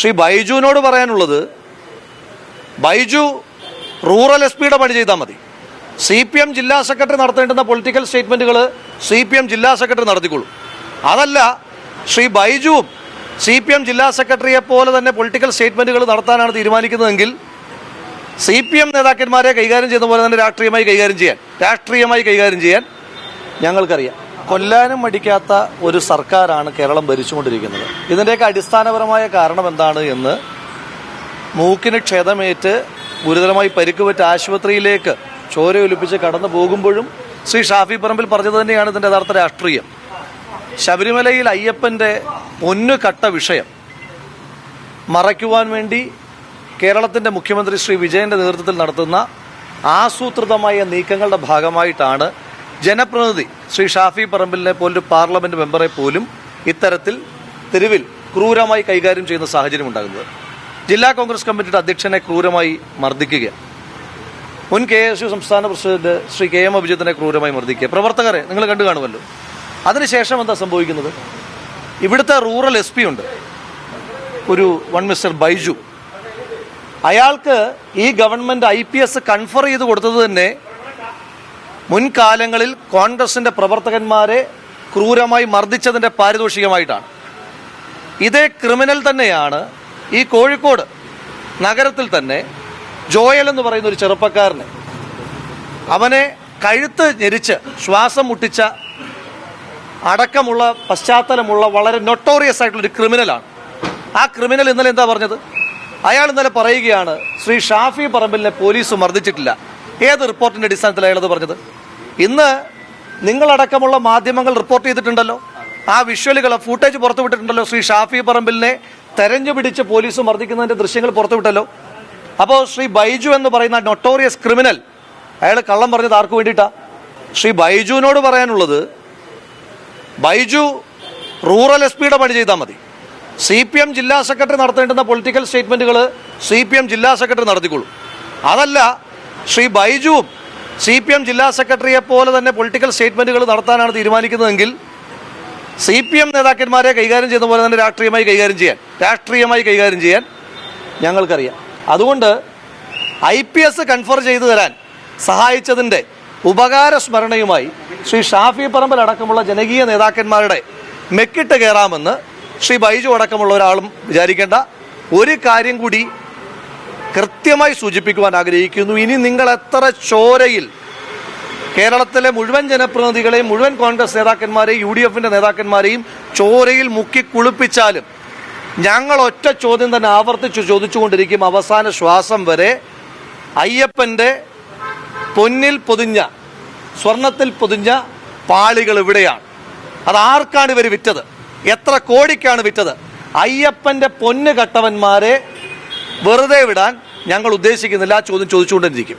ശ്രീ ബൈജുവിനോട് പറയാനുള്ളത് Baiju rural S പിയുടെ പണി ചെയ്താൽ മതി. സി പി എം ജില്ലാ സെക്രട്ടറി നടത്തേണ്ടുന്ന പൊളിറ്റിക്കൽ സ്റ്റേറ്റ്മെന്റുകൾ സി പി എം ജില്ലാ സെക്രട്ടറി നടത്തിക്കൊള്ളും അതല്ല ശ്രീ ബൈജുവും സി പി എം ജില്ലാ സെക്രട്ടറിയെ പോലെ തന്നെ പൊളിറ്റിക്കൽ സ്റ്റേറ്റ്മെന്റുകൾ നടത്താനാണ് തീരുമാനിക്കുന്നതെങ്കിൽ സി പി എം നേതാക്കന്മാരെ കൈകാര്യം ചെയ്യുന്ന പോലെ തന്നെ രാഷ്ട്രീയമായി കൈകാര്യം ചെയ്യാൻ രാഷ്ട്രീയമായി കൈകാര്യം ചെയ്യാൻ ഞങ്ങൾക്കറിയാം. കൊല്ലാനും മടിക്കാത്ത ഒരു സർക്കാരാണ് കേരളം ഭരിച്ചുകൊണ്ടിരിക്കുന്നത്. ഇതിന്റെയൊക്കെ അടിസ്ഥാനപരമായ കാരണം എന്താണ് എന്ന് മൂക്കിന് ക്ഷതമേറ്റ് ഗുരുതരമായി പരിക്കുപറ്റ ആശുപത്രിയിലേക്ക് ചോരയൊലിപ്പിച്ച് കടന്നു പോകുമ്പോഴും ശ്രീ ഷാഫി പറമ്പിൽ പറഞ്ഞത് തന്നെയാണ് ഇതിന്റെ യഥാർത്ഥ രാഷ്ട്രീയം. ശബരിമലയിൽ അയ്യപ്പന്റെ പൊന്നുകട്ട വിഷയം മറയ്ക്കുവാൻ വേണ്ടി കേരളത്തിന്റെ മുഖ്യമന്ത്രി ശ്രീ വിജയന്റെ നേതൃത്വത്തിൽ നടത്തുന്ന ആസൂത്രിതമായ നീക്കങ്ങളുടെ ഭാഗമായിട്ടാണ് ജനപ്രതിനിധി ശ്രീ ഷാഫി പറമ്പിലിനെ പോലൊരു പാർലമെന്റ് മെമ്പറെ പോലും ഇത്തരത്തിൽ തെരുവിൽ ക്രൂരമായി കൈകാര്യം ചെയ്യുന്ന സാഹചര്യം ഉണ്ടാകുന്നത്. ജില്ലാ കോൺഗ്രസ് കമ്മിറ്റിയുടെ അധ്യക്ഷനെ ക്രൂരമായി മർദ്ദിക്കുക മുൻ കെ എസ് യു സംസ്ഥാന പ്രസിഡന്റ് ശ്രീ കെ എം അഭിജിത്തിനെ ക്രൂരമായി മർദ്ദിക്കുക. പ്രവർത്തകരെ നിങ്ങൾ കണ്ടു കാണുമല്ലോ. അതിനുശേഷം എന്താ സംഭവിക്കുന്നത്? ഇവിടുത്തെ റൂറൽ എസ് പി ഉണ്ട്. ഒരു വൺ മിസ്റ്റർ ബൈജു. അയാൾക്ക് ഈ government I P S confer ചെയ്ത് കൊടുത്തത് തന്നെ മുൻകാലങ്ങളിൽ കോൺഗ്രസിന്റെ പ്രവർത്തകന്മാരെ ക്രൂരമായി മർദ്ദിച്ചതിന്റെ പാരിതോഷികമായിട്ടാണ്. ഇതേ ക്രിമിനൽ തന്നെയാണ് ഈ കോഴിക്കോട് നഗരത്തിൽ തന്നെ ജോയൽ എന്ന് പറയുന്ന ഒരു ചെറുപ്പക്കാരനെ. അവനെ കഴുത്ത് ഞെരിച്ച് ശ്വാസം മുട്ടിച്ച അടക്കമുള്ള പശ്ചാത്തലമുള്ള വളരെ നൊട്ടോറിയസ് ആയിട്ടുള്ള ഒരു ക്രിമിനലാണ്. ആ ക്രിമിനൽ ഇന്നലെ എന്താ പറഞ്ഞത്? അയാൾ ഇന്നലെ പറയുകയാണ് ശ്രീ ഷാഫി പറമ്പിലിനെ പോലീസ് മർദ്ദിച്ചിട്ടില്ല. ഏത് റിപ്പോർട്ടിന്റെ അടിസ്ഥാനത്തിൽ അയാളത് പറഞ്ഞത്? ഇന്ന് നിങ്ങളടക്കമുള്ള മാധ്യമങ്ങൾ റിപ്പോർട്ട് ചെയ്തിട്ടുണ്ടല്ലോ. ആ വിഷ്വലുകൾ ഫൂട്ടേജ് പുറത്തുവിട്ടിട്ടുണ്ടല്ലോ ശ്രീ ഷാഫി പറമ്പിലിനെ തെരഞ്ഞു പിടിച്ച് പോലീസ് മർദ്ദിക്കുന്നതിന്റെ ദൃശ്യങ്ങൾ പുറത്തുവിട്ടല്ലോ അപ്പോൾ ശ്രീ ബൈജു എന്ന് പറയുന്ന നൊട്ടോറിയസ് ക്രിമിനൽ അയാൾ കള്ളം പറഞ്ഞത് ആർക്ക് വേണ്ടിയിട്ടാ? ശ്രീ ബൈജുവിനോട് പറയാനുള്ളത് ബൈജു റൂറൽ എസ് പിയുടെ പണി ചെയ്താൽ മതി. സി പി എം ജില്ലാ സെക്രട്ടറി നടത്തേണ്ടുന്ന പൊളിറ്റിക്കൽ സ്റ്റേറ്റ്മെന്റുകൾ സി പി എം ജില്ലാ സെക്രട്ടറി നടത്തിക്കൊള്ളൂ അതല്ല ശ്രീ ബൈജുവും സി പി എം ജില്ലാ സെക്രട്ടറിയെ പോലെ തന്നെ പൊളിറ്റിക്കൽ സ്റ്റേറ്റ്മെന്റുകൾ നടത്താനാണ് തീരുമാനിക്കുന്നതെങ്കിൽ സി പി എം നേതാക്കന്മാരെ കൈകാര്യം ചെയ്യുന്ന പോലെ തന്നെ രാഷ്ട്രീയമായി കൈകാര്യം ചെയ്യാൻ രാഷ്ട്രീയമായി കൈകാര്യം ചെയ്യാൻ ഞങ്ങൾക്കറിയാം. അതുകൊണ്ട് ഐ പി എസ് കൺഫർ ചെയ്തു തരാൻ സഹായിച്ചതിന്റെ ഉപകാര സ്മരണയുമായി ശ്രീ ഷാഫി പറമ്പൽ അടക്കമുള്ള ജനകീയ നേതാക്കന്മാരുടെ മെക്കിട്ട് കയറാമെന്ന് ശ്രീ ബൈജു അടക്കമുള്ള ഒരാളും വിചാരിക്കേണ്ട ഒരു കാര്യം കൂടി കൃത്യമായി സൂചിപ്പിക്കുവാൻ ആഗ്രഹിക്കുന്നു. ഇനി നിങ്ങൾ എത്ര ചോരയിൽ കേരളത്തിലെ മുഴുവൻ ജനപ്രതിനിധികളെയും മുഴുവൻ കോൺഗ്രസ് നേതാക്കന്മാരെയും യു ഡി എഫിന്റെ നേതാക്കന്മാരെയും ചോരയിൽ മുക്കി കുളിപ്പിച്ചാലും ഞങ്ങൾ ഒറ്റ ചോദ്യം തന്നെ ആവർത്തിച്ച് ചോദിച്ചുകൊണ്ടിരിക്കും. അവസാന ശ്വാസം വരെ അയ്യപ്പന്റെ പൊന്നിൽ പൊതിഞ്ഞ സ്വർണത്തിൽ പൊതിഞ്ഞ പാളികൾ ഇവിടെയാണ്. അത് ആർക്കാണ് ഇവർ വിറ്റത്? എത്ര കോടിക്കാണ് വിറ്റത്? അയ്യപ്പന്റെ പൊന്ന് കട്ടവന്മാരെ വെറുതെ വിടാൻ ഞങ്ങൾ ഉദ്ദേശിക്കുന്നില്ല ആ ചോദ്യം ചോദിച്ചുകൊണ്ടിരിക്കും.